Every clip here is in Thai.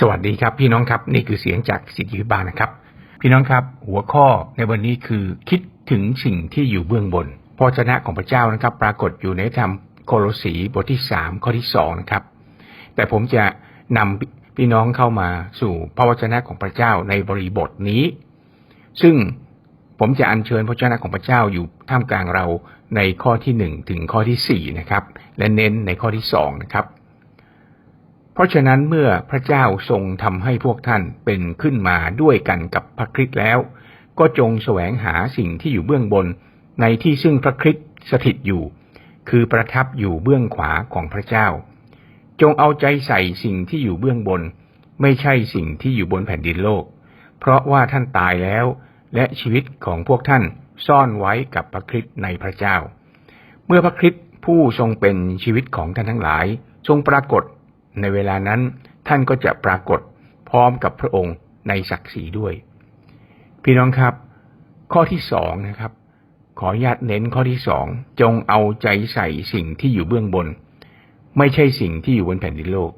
สวัสดีครับพี่น้องครับนี่คือเสียงจากสิทธิวิบาลนะครับ พี่น้องครับ หัวข้อในวันนี้คือคิดถึงสิ่งที่อยู่เบื้องบนพระวจนะของพระเจ้านะครับ ปรากฏอยู่ในธรรมโคโลสีบทที่สามข้อที่สองนะครับ แต่ผมจะนำพี่น้องเข้ามาสู่พระวจนะของพระเจ้าในบริบทนี้ ซึ่งผมจะอัญเชิญพระวจนะของพระเจ้าอยู่ท่ามกลางเราในข้อที่หนึ่งถึงข้อที่สี่นะครับ และเน้นในข้อที่สองนะครับ เพราะฉะนั้นเมื่อพระเจ้าทรงทำให้พวกท่านเป็นขึ้นมาด้วยกันกับพระคริสต์แล้ว ก็จงแสวงหาสิ่งที่อยู่เบื้องบน ในที่ซึ่งพระคริสต์สถิตอยู่ คือประทับอยู่เบื้องขวาของพระเจ้า จงเอาใจใส่สิ่งที่อยู่เบื้องบน ไม่ใช่สิ่งที่อยู่บนแผ่นดินโลก เพราะว่าท่านตายแล้ว และชีวิตของพวกท่านซ่อนไว้กับพระคริสต์ในพระเจ้า เมื่อพระคริสต์ผู้ทรงเป็นชีวิตของท่านทั้งหลาย ทรงปรากฏ ในเวลานั้นท่านก็จะปรากฏพร้อมกับพระองค์ในศักดิ์ศรีด้วย พี่น้องครับ ข้อที่สองนะครับ ขออนุญาตเน้นข้อที่สองจงเอาใจใส่สิ่งที่อยู่เบื้องบน ไม่ใช่สิ่งที่อยู่บนแผ่นดินโลก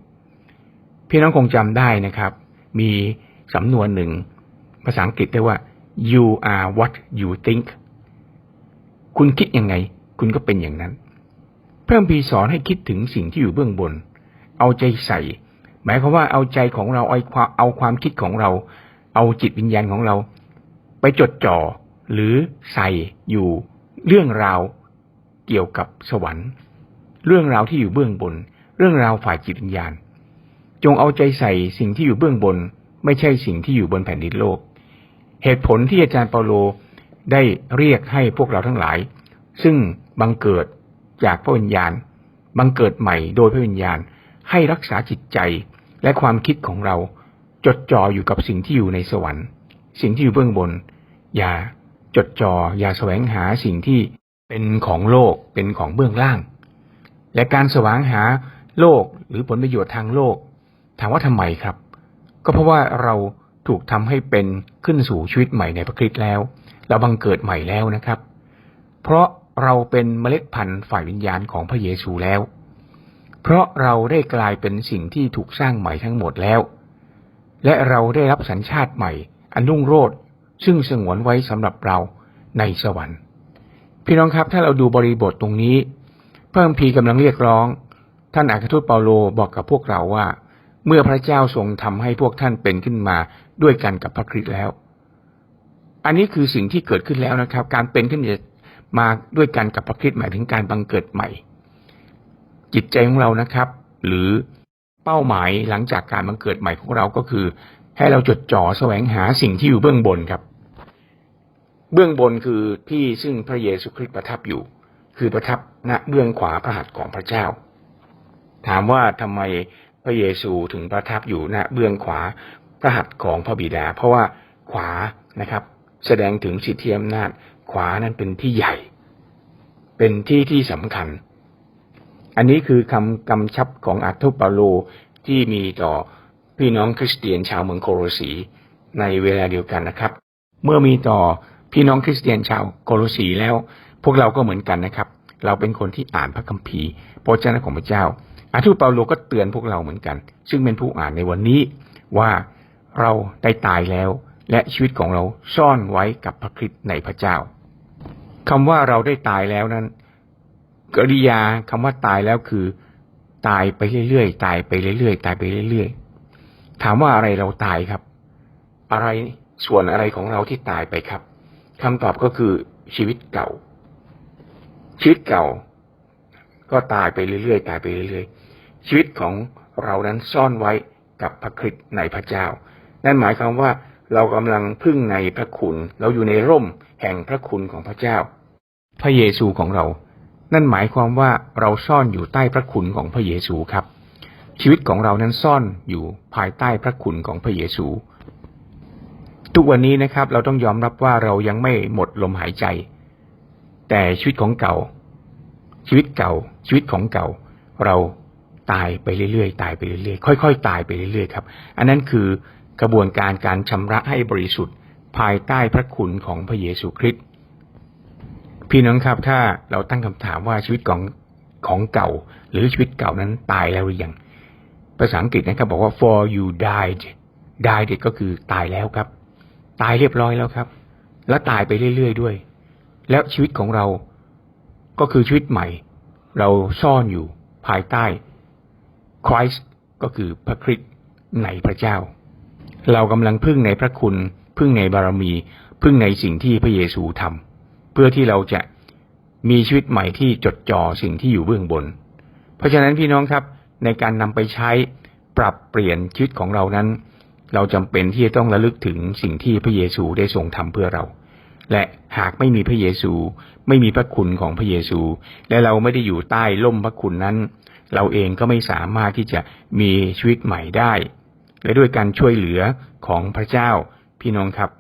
พี่น้องคงจำได้นะครับ มีสำนวนหนึ่ง ภาษาอังกฤษเรียกว่า you are what you think คุณคิดยังไง คุณก็เป็นอย่างนั้นเพิ่มพีสอนให้คิดถึงสิ่งที่อยู่เบื้องบน เอาใจใส่ หมายความว่าเอาใจของเราเอาความเอาความคิดของเรา เอาจิตวิญญาณของเรา ไปจดจ่อหรือใส่อยู่เรื่องราวเกี่ยวกับสวรรค์ เรื่องราวที่อยู่เบื้องบน เรื่องราวฝ่ายจิตวิญญาณ จงเอาใจใส่สิ่งที่อยู่เบื้องบน ไม่ใช่สิ่งที่อยู่บนแผ่นดินโลก เหตุผลที่อาจารย์เปาโลได้เรียกให้พวกเราทั้งหลาย ซึ่งบังเกิดจากพระวิญญาณ บังเกิดใหม่โดยพระวิญญาณ ให้รักษาจิตใจและความคิดของเราจดจ่ออยู่กับสิ่งที่อยู่ในสวรรค์ สิ่งที่อยู่เบื้องบน อย่าจดจอ่ออย่าแสวงหาสิ่งที่เป็นของโลกเป็นของเบื้องล่าง และการแสวงหาโลกหรือผลประโยชน์ทางโลก ถามว่าทำไมครับ ก็เพราะว่าเราถูกทำให้เป็นขึ้นสู่ชีวิตใหม่ในพระคริสต์แล้ว เราบังเกิดใหม่แล้วนะครับ เพราะเราเป็นเมล็ดพันธุ์ฝ่ายวิญญาณของพระเยซูแล้ว เพราะเราได้กลายเป็นสิ่งที่ถูกสร้างใหม่ทั้งหมดแล้ว และเราได้รับสัญชาติใหม่ อันรุ่งโรจน์ซึ่งสงวนไว้สำหรับเราในสวรรค์ พี่น้องครับถ้าเราดูบริบทตรงนี้ เพิ่มพีกำลังเรียกร้อง ท่านอัครทูตเปาโลบอกกับพวกเราว่า เมื่อพระเจ้าทรงทำให้พวกท่านเป็นขึ้นมาด้วยกันกับพระคริสต์แล้ว อันนี้คือสิ่งที่เกิดขึ้นแล้วนะครับ การเป็นขึ้นมาด้วยกันกับพระคริสต์หมายถึงการบังเกิดใหม่ จิตใจของเรานะครับ หรือเป้าหมายหลังจากการบังเกิดใหม่ของเราก็คือ ให้เราจดจ่อแสวงหาสิ่งที่อยู่เบื้องบนครับ เบื้องบนคือที่ซึ่งพระเยซูคริสต์ประทับอยู่ คือประทับณเบื้องขวาพระหัตถ์ของพระเจ้า ถามว่าทำไมพระเยซูถึงประทับอยู่ณเบื้องขวาพระหัตถ์ของพระบิดา เพราะว่าขวานะครับ แสดงถึงสิทธิอำนาจขวานั้นเป็นที่ใหญ่ เป็นที่ที่สำคัญ อันนี้คือคำกำชับของอัตถุปาโลที่มีต่อพี่น้องคริสเตียนชาวเมืองโคโรสีในเวลาเดียวกันนะครับ เมื่อมีต่อพี่น้องคริสเตียนชาวโคโรสีแล้ว พวกเราก็เหมือนกันนะครับ เราเป็นคนที่อ่านพระคัมภีร์พระเจ้าของพระเจ้าอาทูตเปาโลก็เตือนพวกเราเหมือนกัน ซึ่งเป็นผู้อ่านในวันนี้ว่าเราได้ตายแล้ว และชีวิตของเราซ่อนไว้กับพระคริสต์ในพระเจ้าคำว่าเราได้ตายแล้วนั้น กริยาคำว่าตายแล้วคือ ตายไปเรื่อยๆตายไปเรื่อยๆตายไปเรื่อยๆถามว่าอะไรเราตายครับ อะไรส่วนอะไรของเราที่ตายไปครับคำตอบก็คือชีวิตเก่า ชีวิตเก่า ก็ตายไปเรื่อยๆตายไปเรื่อยๆชีวิตของเรานั้นซ่อนไว้กับพระคริสต์ในพระเจ้า นั่นหมายความว่าเรากำลังพึ่งในพระคุณ เราอยู่ในร่มแห่งพระคุณของพระเจ้า พระเยซูของเรา นั่นหมายความว่าเราซ่อนอยู่ใต้พระคุณของพระเยซูครับ ชีวิตของเรานั้นซ่อนอยู่ภายใต้พระคุณของพระเยซู ทุกวันนี้นะครับ เราต้องยอมรับว่าเรายังไม่หมดลมหายใจ แต่ชีวิตของเก่า ชีวิตเก่า ชีวิตของเก่า เราตายไปเรื่อยๆตายไปเรื่อยๆค่อยๆตายไปเรื่อยๆครับ อันนั้นคือกระบวนการการชำระให้บริสุทธิ์ ภายใต้พระคุณของพระเยซูคริสต์ พี่น้องครับถ้าเราตั้งคำถามว่าชีวิตของของเก่า หรือชีวิตเก่านั้นตายแล้วหรือยังภาษาอังกฤษนะครับบอกว่า for you died died ก็คือตายแล้วครับ ตายเรียบร้อยแล้วครับ แล้วตายไปเรื่อยๆด้วย แล้วชีวิตของเราก็คือชีวิตใหม่ เราซ่อนอยู่ภายใต้ Christ ก็คือพระคริสต์ในพระเจ้า เรากำลังพึ่งในพระคุณ พึ่งในบารมี พึ่งในสิ่งที่พระเยซูทำ พื่อที่เราจะมีชีวิตใหม่ที่จดจ่อสิ่งที่อยู่เบื้องบน เพราะฉะนั้นพี่น้องครับในการนำไปใช้ปรับเปลี่ยนชีวิตของเรานั้น เราจำเป็นที่จะต้องระลึกถึงสิ่งที่พระเยซูได้ทรงทำเพื่อเรา และหากไม่มีพระเยซู ไม่มีพระคุณของพระเยซู และเราไม่ได้อยู่ใต้ล่มพระคุณนั้น เราเองก็ไม่สามารถที่จะมีชีวิตใหม่ได้ และด้วยการช่วยเหลือของพระเจ้าพี่น้องครับ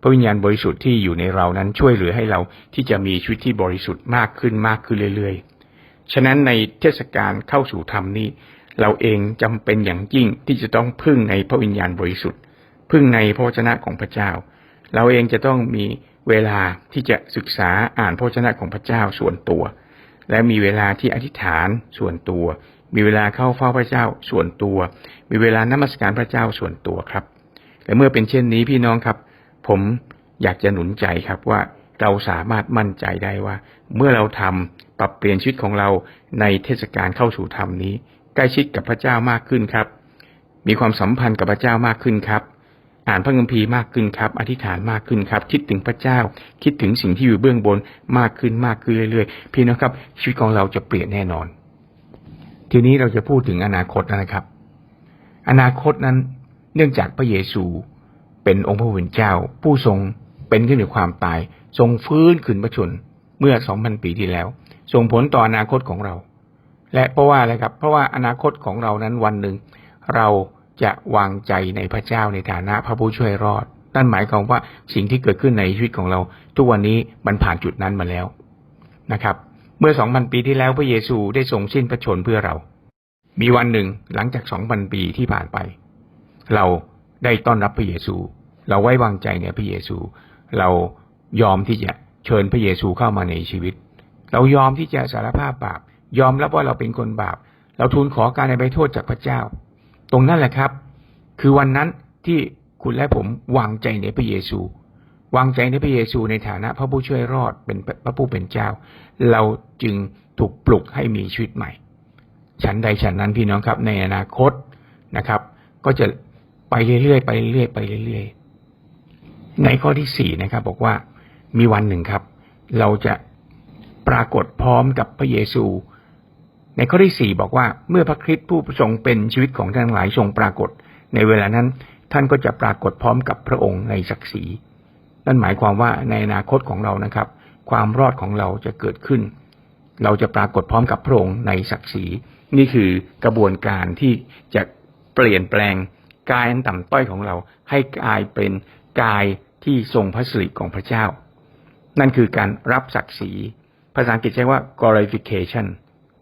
พระวิญญาณบริสุทธิ์ที่อยู่ในเรานั้นช่วยเหลือให้เราที่จะมีชีวิตที่บริสุทธิ์มากขึ้นมากขึ้นเรื่อยๆ ฉะนั้นในเทศกาลเข้าสู่ธรรมนี้เราเองจำเป็นอย่างยิ่งที่จะต้องพึ่งในพระวิญญาณบริสุทธิ์ พึ่งในพระวจนะของพระเจ้า เราเองจะต้องมีเวลาที่จะศึกษาอ่านพระวจนะของพระเจ้าส่วนตัว และมีเวลาที่อธิษฐานส่วนตัว มีเวลาเข้าเฝ้าพระเจ้าส่วนตัว มีเวลานมัสการพระเจ้าส่วนตัวครับ และเมื่อเป็นเช่นนี้พี่น้องครับ ผมอยากจะหนุนใจครับว่าเราสามารถมั่นใจได้ว่า เมื่อเราทำปรับเปลี่ยนชีวิตของเราในเทศกาลเข้าสู่ธรรมนี้ ใกล้ชิดกับพระเจ้ามากขึ้นครับ มีความสัมพันธ์กับพระเจ้ามากขึ้นครับ อ่านพระคัมภีร์มากขึ้นครับ อธิษฐานมากขึ้นครับ คิดถึงพระเจ้า คิดถึงสิ่งที่อยู่เบื้องบนมากขึ้นมากขึ้นเรื่อยๆ พี่น้องครับ ชีวิตของเราจะเปลี่ยนแน่นอน ทีนี้เราจะพูดถึงอนาคตนะครับ อนาคตนั้น เนื่องจากพระเยซู เป็นองค์พระผู้เป็นเจ้า ผู้ทรงเป็นขึ้นจากความตาย ทรงฟื้นขึ้นพระชนเมื่อสองพันปีที่แล้ว ส่งผลต่ออนาคตของเรา และเพราะว่าอะไรครับ เพราะว่าอนาคตของเรานั้นวันหนึ่ง เราจะวางใจในพระเจ้าในฐานะพระผู้ช่วยรอดนั่นหมายความว่าสิ่งที่เกิดขึ้นในชีวิตของเรา ทุกวันนี้มันผ่านจุดนั้นมาแล้วนะครับ เมื่อสองพันปีที่แล้วพระเยซูได้ทรงสิ้นพระชนเพื่อเรา มีวันหนึ่งหลังจากสองพันปีที่ผ่านไป เราได้ต้อนรับพระเยซู เราไว้วางใจในพระเยซู เรายอมที่จะเชิญพระเยซูเข้ามาในชีวิต เรายอมที่จะสารภาพบาป ยอมรับว่าเราเป็นคนบาป เราทูลขอการในใบโทษจากพระเจ้า ตรงนั้นแหละครับ คือวันนั้นที่คุณและผมวางใจในพระเยซู วางใจในพระเยซูในฐานะพระผู้ช่วยรอดเป็นพระผู้เป็นเจ้า เราจึงถูกปลุกให้มีชีวิตใหม่ ฉันใดฉันนั้นพี่น้องครับ ในอนาคตนะครับ ก็จะไปเรื่อยๆไปเรื่อยๆไปเรื่อยๆ ในข้อที่สี่นะครับ บอกว่ามีวันหนึ่งครับ เราจะปรากฏพร้อมกับพระเยซู ในข้อที่สี่บอกว่าเมื่อพระคริสต์ผู้ทรงเป็นชีวิตของท่านหลายทรงปรากฏ ในเวลานั้น ท่านก็จะปรากฏพร้อมกับพระองค์ในศักดิ์ศรีนั่นหมายความว่าในอนาคตของเรานะครับ ความรอดของเราจะเกิดขึ้น เราจะปรากฏพร้อมกับพระองค์ในศักดิ์ศรีนี่คือกระบวนการที่จะเปลี่ยนแปลงกายอันต่ำต้อยของเรา ให้กลายเป็นกาย ที่ทรงพระสิริของพระเจ้า นั่นคือการรับศักดิ์ศรี ภาษาอังกฤษใช้ว่า glorification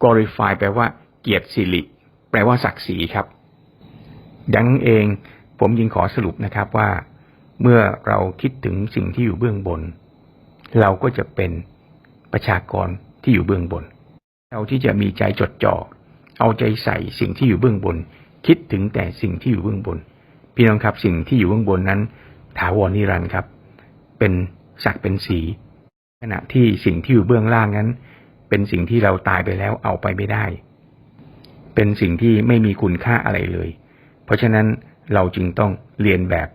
glorify แปลว่าเกียรติสิริ แปลว่าศักดิ์ศรีครับ ดังนั้นเองผมยิงขอสรุปนะครับว่า เมื่อเราคิดถึงสิ่งที่อยู่เบื้องบน เราก็จะเป็นประชากรที่อยู่เบื้องบน เราที่จะมีใจจดจ่อเอาใจใส่สิ่งที่อยู่เบื้องบน คิดถึงแต่สิ่งที่อยู่เบื้องบน พี่น้องครับสิ่งที่อยู่เบื้องบนนั้น ถาวรนิรันดร์ครับ เป็นศักเป็นสี ขณะที่สิ่งที่อยู่เบื้องล่างนั้น เป็นสิ่งที่เราตายไปแล้วเอาไปไม่ได้ เป็นสิ่งที่ไม่มีคุณค่าอะไรเลย เพราะฉะนั้นเราจึงต้องเรียนแบบ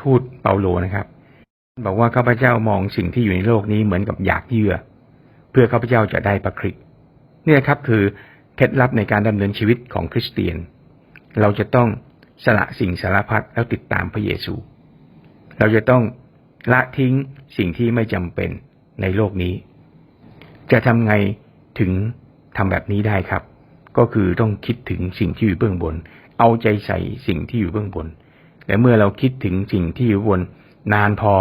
ทูตเปาโลนะครับบอกว่าข้าพเจ้ามองสิ่งที่อยู่ในโลกนี้เหมือนกับอยากเยื่อ เพื่อข้าพเจ้าจะได้ประคริกนี่ครับคือเคล็ดลับในการดำเนินชีวิตของคริสเตียน เราจะต้องสละสิ่งสารพัดแล้วติดตามพระเยซู เราจะต้องละทิ้งสิ่งที่ไม่จำเป็นในโลกนี้ จะทำไงถึงทำแบบนี้ได้ครับ ก็คือต้องคิดถึงสิ่งที่อยู่เบื้องบน เอาใจใส่สิ่งที่อยู่เบื้องบน และเมื่อเราคิดถึงสิ่งที่อยู่บน นานพอ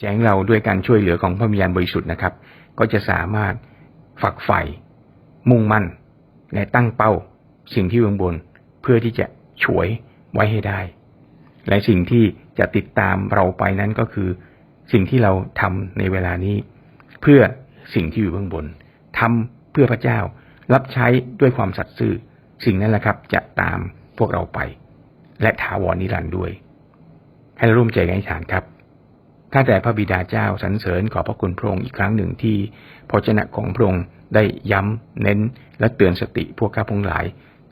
แจ้งเราด้วยการช่วยเหลือของพระวิญญาณบริสุทธิ์นะครับ ก็จะสามารถฝักใฝ่มุ่งมั่น และตั้งเป้าสิ่งที่อยู่เบื้องบน เพื่อที่จะฉวยไว้ให้ได้ และสิ่งที่ จะติดตามเราไปนั้นก็คือ สิ่งที่เราทำในเวลานี้ เพื่อสิ่งที่อยู่เบื้องบนทำเพื่อพระเจ้า รับใช้ด้วยความสัตย์ซื่อ สิ่งนั้นแหละครับ จะตามพวกเราไป และถาวรนิรันดร์ด้วย ให้เราร่วมใจกันอธิษฐานครับข้าแต่พระบิดาเจ้าสรรเสริญขอพระคุณพระองค์อีกครั้งหนึ่งที่พระเจนะของพระองค์ได้ย้ำเน้น และเตือนสติพวกข้าพงหลาย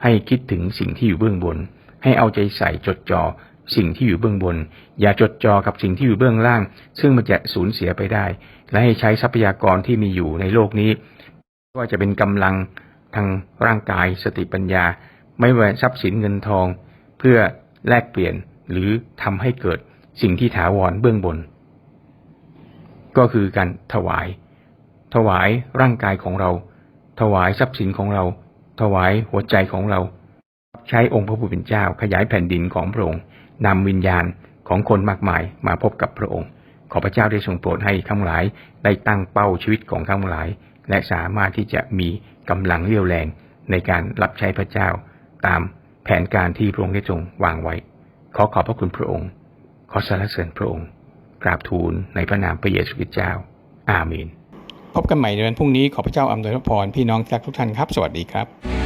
ให้คิดถึงสิ่งที่อยู่เบื้องบน ให้เอาใจใส่จดจ่อ สิ่งที่อยู่เบื้องบน อย่าจดจ่อกับสิ่งที่อยู่เบื้องล่าง ซึ่งมันจะสูญเสียไปได้ และให้ใช้ทรัพยากรที่มีอยู่ในโลกนี้ว่าจะเป็นกำลังทางร่างกายสติปัญญา ไม่ว่าทรัพย์สินเงินทอง เพื่อแลกเปลี่ยนหรือทำให้เกิดสิ่งที่ถาวรเบื้องบน ก็คือการถวาย ถวายร่างกายของเรา ถวายทรัพย์สินของเรา ถวายหัวใจของเรา ใช้องค์พระผู้เป็นเจ้าขยายแผ่นดินของพระองค์ นำวิญญาณของคนมากมายมาพบกับพระองค์ ขอพระเจ้าได้ทรงโปรดให้ข้างหลายได้ตั้งเป้าชีวิตของข้างหลาย และสามารถที่จะมีกำลังเรี่ยวแรงในการรับใช้พระเจ้า ตามแผนการที่พระองค์ได้ทรงวางไว้ ขอขอบพระคุณพระองค์ ขอสรรเสริญพระองค์ กราบทูลในพระนามพระเยซูคริสต์เจ้า อาเมน พบกันใหม่ในวันพรุ่งนี้ขอพระเจ้าอำนวยพรพี่น้องทุกท่านครับ สวัสดีครับ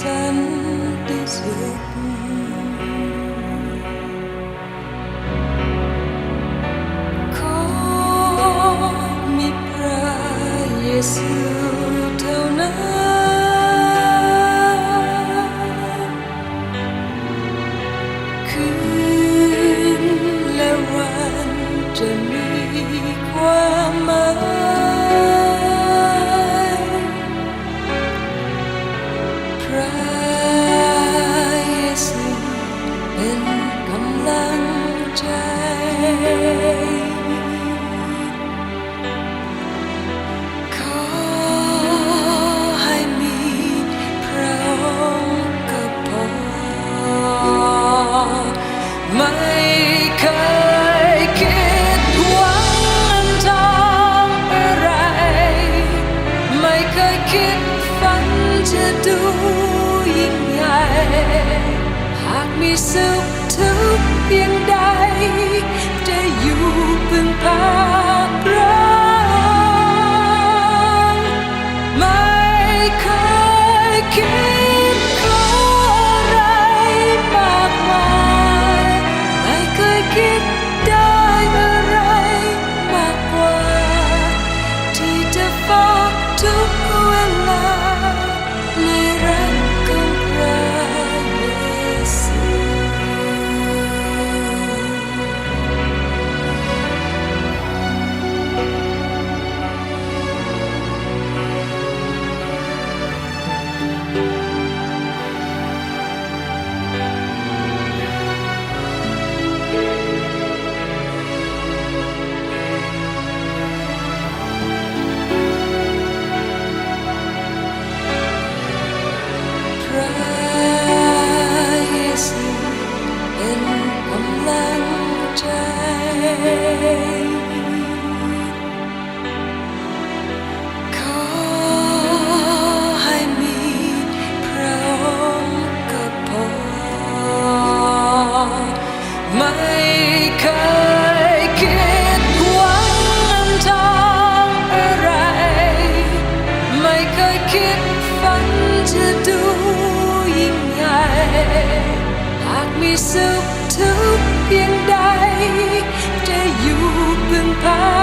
เดูยิ่งใหญ่หากมีสุขทุกเพียงใดจะอยู่พึ่งพา มีสุขทุกเพียงใด จะอยู่เพึงพา